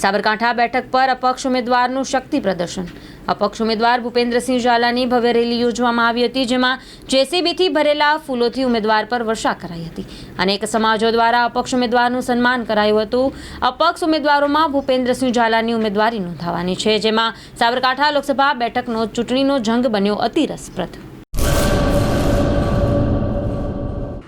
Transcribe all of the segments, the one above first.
સાબરકાંઠા બેઠક પર અપક્ષ ઉમેદવારનું શક્તિ પ્રદર્શન. અપક્ષ ઉમેદવાર ભૂપેન્દ્રસિંહ ઝાલાની ભવ્ય રેલી યોજવામાં આવી હતી, જેમાં જેસીબીથી ભરેલા ફૂલોથી ઉમેદવાર પર વર્ષા કરાઈ હતી. અનેક સમાજો દ્વારા અપક્ષ ઉમેદવારનું સન્માન કરાયું હતું. અપક્ષ ઉમેદવારોમાં ભૂપેન્દ્રસિંહ ઝાલાની ઉમેદવારી નોંધાવાની છે, જેમાં સાબરકાંઠા લોકસભા બેઠકનો ચૂંટણીનો જંગ બન્યો અતિ રસપ્રદ.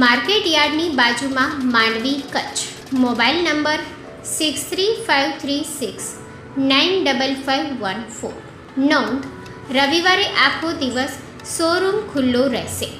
Market યાર્ડની બાજુમાં Mandvi Kutch. Mobile number six three five three six nine double five one four. નોંધ, રવિવારે આખો દિવસ શોરૂમ ખુલ્લો રહેશે.